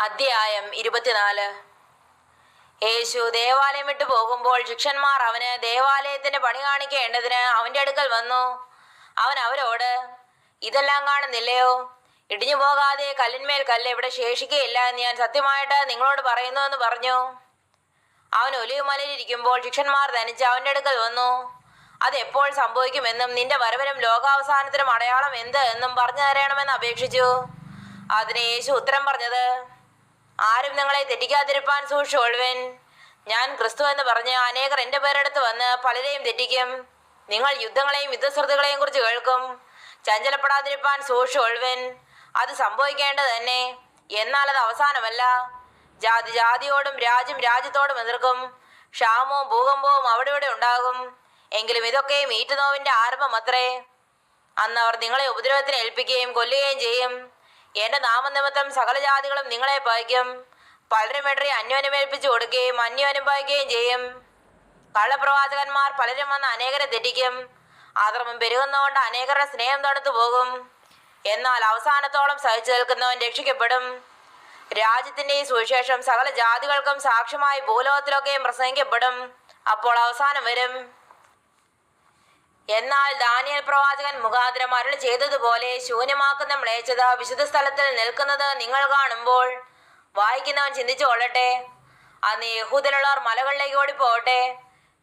അധ്യായം ഇരുപത്തിനാല്. യേശു ദേവാലയം വിട്ടു പോകുമ്പോൾ ശിക്ഷന്മാർ അവന് ദേവാലയത്തിന്റെ പണി കാണിക്കേണ്ടതിന് അവന്റെ അടുക്കൽ വന്നു. അവൻ അവരോട് ഇതെല്ലാം കാണുന്നില്ലയോ? ഇടിഞ്ഞു പോകാതെ കല്ലിന്മേൽ കല്ല് ഇവിടെ ശേഷിക്കുകയില്ല എന്ന് ഞാൻ സത്യമായിട്ട് നിങ്ങളോട് പറയുന്നു എന്ന് പറഞ്ഞു. അവൻ ഒലിവുമലയിലിരിക്കുമ്പോൾ ശിക്ഷന്മാർ ധനിച്ച് അവന്റെ അടുക്കൽ വന്നു. അത് എപ്പോൾ സംഭവിക്കുമെന്നും നിന്റെ വരവനും ലോകാവസാനത്തിനും അടയാളം എന്ത് എന്നും പറഞ്ഞു തരണമെന്ന് അപേക്ഷിച്ചു. അതിന് യേശു ഉത്തരം പറഞ്ഞത് ആരും നിങ്ങളെ തെറ്റിക്കാതിരിപ്പാൻ സൂക്ഷിച്ചോൾവൻ ഞാൻ ക്രിസ്തു എന്ന് പറഞ്ഞ് അനേകർ എന്റെ പേരെടുത്ത് വന്ന് പലരെയും തെറ്റിക്കും. നിങ്ങൾ യുദ്ധങ്ങളെയും യുദ്ധശ്രുതികളെയും കുറിച്ച് കേൾക്കും. ചഞ്ചലപ്പെടാതിരിപ്പാൻ സൂക്ഷിച്ചോൾവൻ അത് സംഭവിക്കേണ്ടത് തന്നെ. എന്നാൽ അത് അവസാനമല്ല. ജാതി ജാതിയോടും രാജ്യം രാജ്യത്തോടും എതിർക്കും. ക്ഷാമവും ഭൂകമ്പവും അവിടെ ഇവിടെ ഉണ്ടാകും. എങ്കിലും ഇതൊക്കെ മീറ്റുനോവിന്റെ ആരംഭം അത്രേ അന്ന് അവർ നിങ്ങളെ ഉപദ്രവത്തിന് ഏൽപ്പിക്കുകയും കൊല്ലുകയും ചെയ്യും. എന്റെ നാമനിമിത്തം സകല ജാതികളും നിങ്ങളെ പായിക്കും പലരും ഇടറി അന്യോന്യമേൽപ്പിച്ചു കൊടുക്കുകയും അന്യോനുഭവിക്കുകയും ചെയ്യും. കള്ളപ്രവാചകന്മാർ പലരും വന്ന് അനേകരെ തെറ്റിക്കും. ആദ്രമം പെരുകുന്നതുകൊണ്ട് അനേകരുടെ സ്നേഹം തണുത്തു പോകും. എന്നാൽ അവസാനത്തോളം സഹിച്ചു നിൽക്കുന്നവൻ രക്ഷിക്കപ്പെടും. രാജ്യത്തിന്റെ ഈ സുവിശേഷം സകല ജാതികൾക്കും സാക്ഷ്യമായി ഭൂലോകത്തിലൊക്കെയും പ്രസംഗിക്കപ്പെടും. അപ്പോൾ അവസാനം വരും. എന്നാൽ ദാനിയൽ പ്രവാചകൻ മുഖാന്തരം അരുൾ ചെയ്തതുപോലെ ശൂന്യമാക്കുന്ന മ്ലേച്ഛത വിശുദ്ധ സ്ഥലത്തിൽ നിൽക്കുന്നത് നിങ്ങൾ കാണുമ്പോൾ വായിക്കുന്നവൻ ചിന്തിച്ചു കൊള്ളട്ടെ. അന്ന് യഹൂദലുള്ളവർ മലകളിലേക്ക് ഓടിപ്പോകട്ടെ.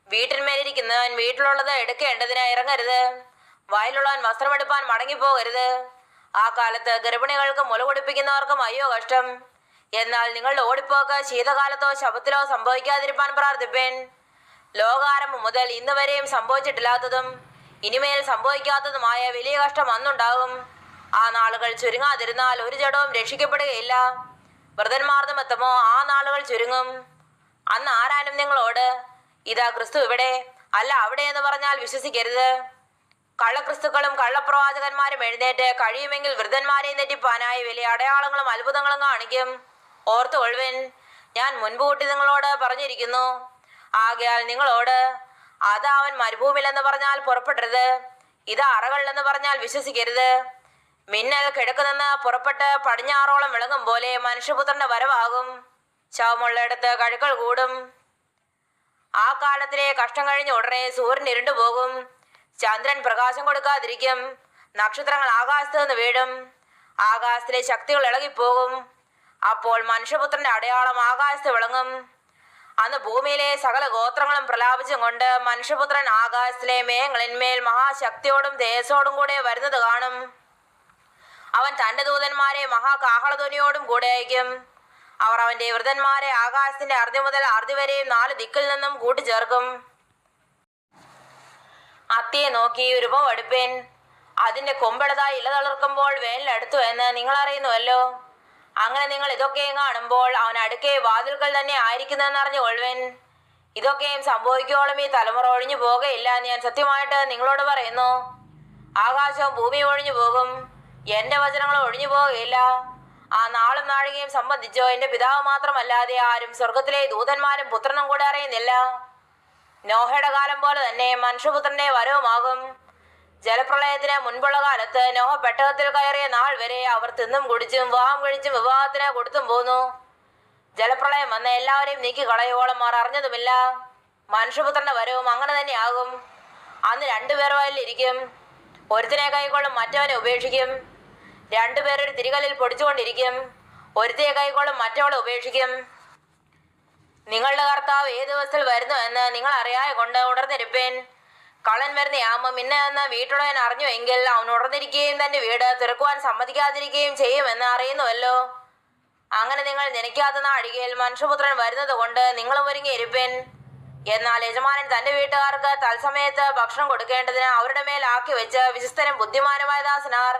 വീട്ടിന്മേലിരിക്കുന്നവൻ വീട്ടിലുള്ളത് എടുക്കേണ്ടതിന് ഇറങ്ങരുത്. വയലുള്ളവൻ വസ്ത്രമെടുപ്പാൻ മടങ്ങിപ്പോകരുത്. ആ കാലത്ത് ഗർഭിണികൾക്ക് മുല കുടിപ്പിക്കുന്നവർക്കും അയ്യോ കഷ്ടം. എന്നാൽ നിങ്ങളുടെ ഓടിപ്പോക്ക് ശീതകാലത്തോ ശബത്തിലോ സംഭവിക്കാതിരിപ്പാൻ പ്രാർത്ഥിപ്പേൻ. ലോകാരംഭം മുതൽ ഇന്നുവരെയും സംഭവിച്ചിട്ടില്ലാത്തതും ഇനിമേൽ സംഭവിക്കാത്തതുമായ വലിയ കഷ്ടം അന്നുണ്ടാകും. ആ നാളുകൾ ചുരുങ്ങാതിരുന്നാൽ ഒരു ജഡവും രക്ഷിക്കപ്പെടുകയില്ല. വ്രതന്മാർ നിമിത്തമോ ആ നാളുകൾ ചുരുങ്ങും. അന്ന് ആരാനും നിങ്ങളോട് ഇതാ ക്രിസ്തു ഇവിടെ അല്ല അവിടെ എന്ന് പറഞ്ഞാൽ വിശ്വസിക്കരുത്. കള്ളക്രിസ്തുക്കളും കള്ളപ്രവാചകന്മാരും എഴുന്നേറ്റ് കഴിയുമെങ്കിൽ വൃദ്ധന്മാരെ നെറ്റിപ്പാനായി വലിയ അടയാളങ്ങളും അത്ഭുതങ്ങളും കാണിക്കും. ഓർത്തു ഒഴിവൻ ഞാൻ മുൻപുകൂട്ടി നിങ്ങളോട് പറഞ്ഞിരിക്കുന്നു. ആകയാൽ നിങ്ങളോട് അതാ അവൻ മരുഭൂമിയിലെന്ന് പറഞ്ഞാൽ പുറപ്പെടരുത്. ഇത് അറകളിലെന്ന് പറഞ്ഞാൽ വിശ്വസിക്കരുത്. മിന്നൽ കിഴക്കുനിന്ന് പുറപ്പെട്ട് പടിഞ്ഞാറോളം വിളങ്ങും പോലെ മനുഷ്യപുത്രന്റെ വരവാകും. ശവമുള്ളയിടത്ത് കഴുക്കൾ കൂടും. ആ കാലത്തിലെ കഷ്ടം കഴിഞ്ഞ ഉടനെ സൂര്യൻ ഇരുണ്ടുപോകും ചന്ദ്രൻ പ്രകാശം കൊടുക്കാതിരിക്കും. നക്ഷത്രങ്ങൾ ആകാശത്ത് നിന്ന് വീഴും. ആകാശത്തിലെ ശക്തികൾ ഇളകിപ്പോകും. അപ്പോൾ മനുഷ്യപുത്രന്റെ അടയാളം ആകാശത്ത് വിളങ്ങും. അന്ന് ഭൂമിയിലെ സകല ഗോത്രങ്ങളും പ്രലാപിച്ചും കൊണ്ട് മനുഷ്യപുത്രൻ ആകാശത്തിലെ മേഘങ്ങളിന്മേൽ മഹാശക്തിയോടും തേജസോടും കൂടെ വരുന്നത് കാണും. അവൻ തന്റെ ദൂതന്മാരെ മഹാകാഹളധ്വനിയോടും കൂടെ അയക്കും. അവർ അവന്റെ വൃതന്മാരെ ആകാശത്തിന്റെ അർദ്ധി മുതൽ അർദ്ധി വരെയും നാല് ദിക്കിൽ നിന്നും കൂട്ടിച്ചേർക്കും. അത്തിയെ നോക്കി ഒരു പോ അതിന്റെ കൊമ്പെടുതായി ഇല തളിർക്കുമ്പോൾ വേനലടുത്തു എന്ന് നിങ്ങൾ അറിയുന്നുവല്ലോ അങ്ങനെ നിങ്ങൾ ഇതൊക്കെയും കാണുമ്പോൾ അവൻ അടുക്കെ വാതിൽകൾ തന്നെ ആയിരിക്കുന്നതെന്ന് അറിഞ്ഞു കൊള്ളുവൻ. ഇതൊക്കെയും സംഭവിക്കോളം ഈ തലമുറ ഒഴിഞ്ഞു പോകുകയില്ല എന്ന് ഞാൻ സത്യമായിട്ട് നിങ്ങളോട് പറയുന്നു. ആകാശവും ഭൂമിയും ഒഴിഞ്ഞു പോകും. എന്റെ വചനങ്ങൾ ഒഴിഞ്ഞു പോകുകയില്ല. ആ നാളും നാഴികയും സംബന്ധിച്ചോ എന്റെ പിതാവ് മാത്രമല്ലാതെ ആരും സ്വർഗത്തിലെ ദൂതന്മാരും പുത്രനും കൂടെ അറിയുന്നില്ല. നോഹയുടെ കാലം പോലെ തന്നെ മനുഷ്യപുത്രന്റെ വരവുമാകും. ജലപ്രളയത്തിന് മുൻപുള്ള കാലത്ത് നോഹ പെട്ടകത്തിൽ കയറിയ നാൾ വരെ അവർ തിന്നും കുടിച്ചും വിവാഹം കഴിച്ചും വിവാഹത്തിന് കൊടുത്തും പോന്നു. ജലപ്രളയം വന്ന് എല്ലാവരെയും നീക്കി കളയോളം അവർ അറിഞ്ഞതുമില്ല. മനുഷ്യപുത്രന്റെ വരവും അങ്ങനെ തന്നെയാകും. അന്ന് രണ്ടുപേർ വയലിലിരിക്കും ഒരുത്തിനെ കൈക്കൊള്ളും മറ്റവനെ ഉപേക്ഷിക്കും. രണ്ടുപേരൊരു തിരികലിൽ പൊടിച്ചുകൊണ്ടിരിക്കും. ഒരുത്തിയെ കൈക്കൊള്ളും മറ്റവളെ ഉപേക്ഷിക്കും. നിങ്ങളുടെ കർത്താവ് ഏത് ദിവസത്തിൽ വരുന്നു എന്ന് നിങ്ങൾ അറിയാതെ കൊണ്ട് ഉണർന്നിരിപ്പേൻ. കള്ളൻ വരുന്ന യാമം ഇന്ന എന്ന് വീട്ടുടയൻ അറിഞ്ഞു എങ്കിൽ അവൻ ഉണർന്നിരിക്കുകയും തന്റെ വീട് തുറക്കുവാൻ സമ്മതിക്കാതിരിക്കുകയും ചെയ്യുമെന്ന് അറിയുന്നുവല്ലോ. അങ്ങനെ നിങ്ങൾ നനയ്ക്കാത്ത നാഴികയിൽ മനുഷ്യപുത്രൻ വരുന്നത് കൊണ്ട് നിങ്ങൾ ഇരുപ്പൻ. എന്നാൽ യജമാനൻ തന്റെ വീട്ടുകാർക്ക് തത്സമയത്ത് ഭക്ഷണം കൊടുക്കേണ്ടതിന് അവരുടെ മേൽ ആക്കി വെച്ച് വിശ്വസ്തനും ബുദ്ധിമാനുമായ ദാസനാർ.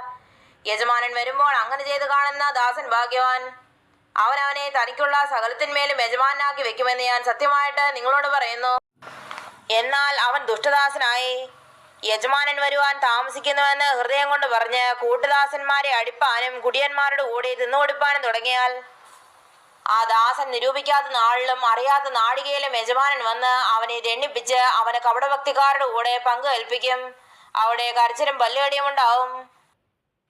യജമാനൻ വരുമ്പോൾ അങ്ങനെ ചെയ്തു കാണുന്ന ദാസൻ ഭാഗ്യവാൻ. അവനവനെ അവനെ തനിക്കുള്ള സകലത്തിന്മേലും യജമാനാക്കി വെക്കുമെന്ന് ഞാൻ സത്യമായിട്ട് നിങ്ങളോട് പറയുന്നു. എന്നാൽ അവൻ ദുഷ്ടദാസനായി. യജമാനൻ വരുവാൻ താമസിക്കുന്നുവെന്ന് ഹൃദയം കൊണ്ട് പറഞ്ഞ് കൂട്ടുദാസന്മാരെ അടിപ്പാനും കുടിയന്മാരുടെ കൂടെ തിന്നുകൊടുപ്പാനും തുടങ്ങിയാൽ. ആ ദാസൻ നിരൂപിക്കാത്ത നാളിലും അറിയാത്ത നാടികയിലും യജമാനൻ വന്ന് അവനെ ദണ്ണിപ്പിച്ച് അവന് കപടഭക്തിക്കാരുടെ കൂടെ പങ്ക് കൽപ്പിക്കും. അവിടെ കരച്ചിലും പല്ലുകടിയും ഉണ്ടാവും